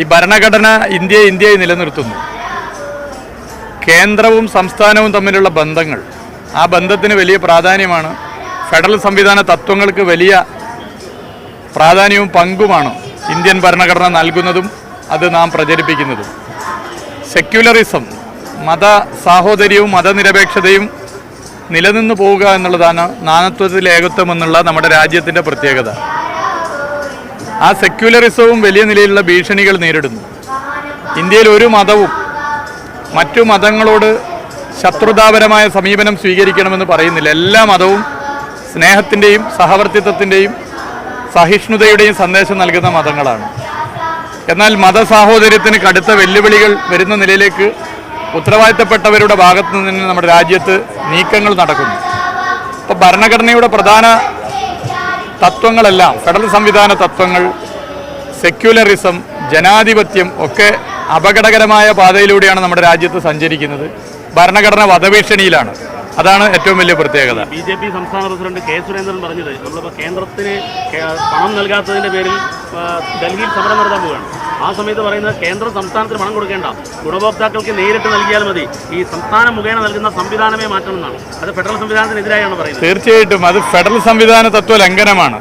ഈ ഭരണഘടന ഇന്ത്യയെ ഇന്ത്യയെ നിലനിർത്തുന്നു. കേന്ദ്രവും സംസ്ഥാനവും തമ്മിലുള്ള ബന്ധങ്ങൾ ആ ബന്ധത്തിന് വലിയ പ്രാധാന്യമാണ്. ഫെഡറൽ സംവിധാന തത്വങ്ങൾക്ക് വലിയ പ്രാധാന്യവും പങ്കുമാണ് ഇന്ത്യൻ ഭരണഘടന നൽകുന്നതും അത് നാം പ്രചരിപ്പിക്കുന്നതും. സെക്യുലറിസം മത സാഹോദര്യവും മതനിരപേക്ഷതയും നിലനിന്നു പോവുക എന്നുള്ളതാണ് നാനത്വത്തിൽ ഏകത്വം എന്നുള്ള നമ്മുടെ രാജ്യത്തിന്റെ പ്രത്യേകത. ആ സെക്യുലറിസവും വലിയ നിലയിലുള്ള ഭീഷണികൾ നേരിടുന്നു. ഇന്ത്യയിൽ ഒരു മതവും മറ്റു മതങ്ങളോട് ശത്രുതാപരമായ സമീപനം സ്വീകരിക്കണമെന്ന് പറയുന്നില്ല. എല്ലാ മതവും സ്നേഹത്തിന്റെയും സഹവർത്തിത്വത്തിന്റെയും സഹിഷ്ണുതയുടെയും സന്ദേശം നൽകുന്ന മതങ്ങളാണ്. എന്നാൽ മതസാഹോദര്യത്തിന് കടുത്ത വെല്ലുവിളികൾ വരുന്ന നിലയിലേക്ക് ഉത്തരവാദിത്തപ്പെട്ടവരുടെ ഭാഗത്തു നിന്ന് നമ്മുടെ രാജ്യത്ത് നീക്കങ്ങൾ നടക്കുന്നു. ഇപ്പോൾ ഭരണഘടനയുടെ പ്രധാന തത്വങ്ങളെല്ലാം ഫെഡറൽ സംവിധാന തത്വങ്ങൾ സെക്യുലറിസം ജനാധിപത്യം ഒക്കെ അപകടകരമായ പാതയിലൂടെയാണ് നമ്മുടെ രാജ്യത്ത് സഞ്ചരിക്കുന്നത്. ഭരണഘടന വധഭീഷണിയിലാണ്. അതാണ് ഏറ്റവും വലിയ പ്രത്യേകത. ബി ജെ പി സംസ്ഥാന പ്രസിഡന്റ് കെ സുരേന്ദ്രൻ പറഞ്ഞത് നമ്മളിപ്പോൾ കേന്ദ്രത്തിന് പണം നൽകാത്തതിന്റെ പേരിൽ ഡൽഹിയിൽ സമരം നടത്താൻ പോവുകയാണ്. ആ സമയത്ത് പറയുന്നത് കേന്ദ്ര സംസ്ഥാനത്തിന് പണം കൊടുക്കേണ്ട. ഗുണഭോക്താക്കൾക്ക് നേരിട്ട് നൽകിയാൽ മതി. ഈ സംസ്ഥാന മുഖേന നൽകുന്ന സംവിധാനമേ മാറ്റണം എന്നാണ് അത് ഫെഡറൽ സംവിധാനത്തിനെതിരായാണ് പറയുന്നത്. തീർച്ചയായിട്ടും അത് ഫെഡറൽ സംവിധാന തത്വ ലംഘനമാണ്.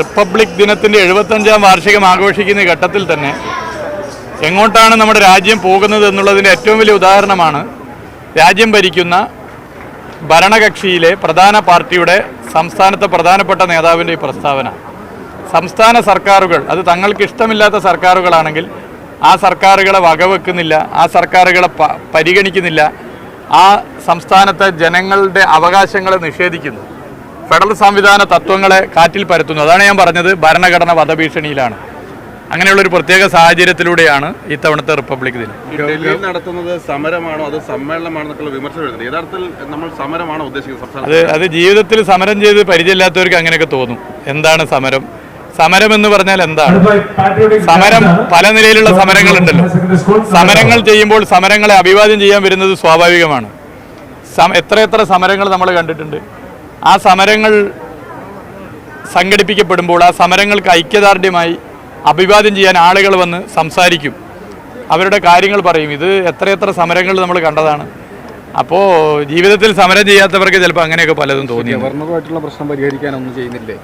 റിപ്പബ്ലിക് ദിനത്തിന്റെ എഴുപത്തഞ്ചാം വാർഷികം ആഘോഷിക്കുന്ന ഘട്ടത്തിൽ തന്നെ എങ്ങോട്ടാണ് നമ്മുടെ രാജ്യം പോകുന്നത് എന്നുള്ളതിന്റെ ഏറ്റവും വലിയ ഉദാഹരണമാണ് രാജ്യം ഭരിക്കുന്ന ഭരണകക്ഷിയിലെ പ്രധാന പാർട്ടിയുടെ സംസ്ഥാനത്തെ പ്രധാനപ്പെട്ട നേതാവിന്റെ ഈ പ്രസ്താവന. സംസ്ഥാന സർക്കാരുകൾ അത് തങ്ങൾക്ക് ഇഷ്ടമില്ലാത്ത സർക്കാരുകളാണെങ്കിൽ ആ സർക്കാരുകളെ വകവെക്കുന്നില്ല ആ സർക്കാരുകളെ പരിഗണിക്കുന്നില്ല ആ സംസ്ഥാനത്തെ ജനങ്ങളുടെ അവകാശങ്ങളെ നിഷേധിക്കുന്നു. ഫെഡറൽ സംവിധാന തത്വങ്ങളെ കാറ്റിൽ പരത്തുന്നു. അതാണ് ഞാൻ പറഞ്ഞത് ഭരണഘടന വധഭീഷണിയിലാണ്. അങ്ങനെയുള്ള ഒരു പ്രത്യേക സാഹചര്യത്തിലൂടെയാണ് ഇത്തവണത്തെ റിപ്പബ്ലിക് ദിനം. ഡൽഹിയിൽ നടത്തുന്നത് സമരമാണോ അത് സമ്മേളനമാണോ വിമർശനം യഥാർത്ഥത്തിൽ നമ്മൾ സമരമാണോ ഉദ്ദേശിക്കുന്നത്? അത് അത് ജീവിതത്തിൽ സമരം ചെയ്ത് പരിചയമില്ലാത്തവർക്ക് അങ്ങനെയൊക്കെ തോന്നും. എന്താണ് സമരം? സമരം എന്ന് പറഞ്ഞാൽ എന്താണ്? സമരം പല നിലയിലുള്ള സമരങ്ങളുണ്ടല്ലോ. സമരങ്ങൾ ചെയ്യുമ്പോൾ സമരങ്ങളെ അഭിവാദ്യം ചെയ്യാൻ വരുന്നത് സ്വാഭാവികമാണ്. സമ- എത്രയെത്ര സമരങ്ങൾ നമ്മൾ കണ്ടിട്ടുണ്ട്. ആ സമരങ്ങൾ സംഘടിപ്പിക്കപ്പെടുമ്പോൾ ആ സമരങ്ങൾക്ക് ഐക്യദാർഢ്യമായി അഭിവാദ്യം ചെയ്യാൻ ആളുകൾ വന്ന് സംസാരിക്കും. അവരുടെ കാര്യങ്ങൾ പറയും. ഇത് എത്രയെത്ര സമരങ്ങൾ നമ്മൾ കണ്ടതാണ്. അപ്പോൾ ജീവിതത്തിൽ സമരം ചെയ്യാത്തവർക്ക് ചിലപ്പോൾ അങ്ങനെയൊക്കെ പലതും തോന്നി ഗവർണറുമായിട്ടുള്ള പ്രശ്നം പരിഹരിക്കാനൊന്നും ചെയ്യുന്നില്ലേ?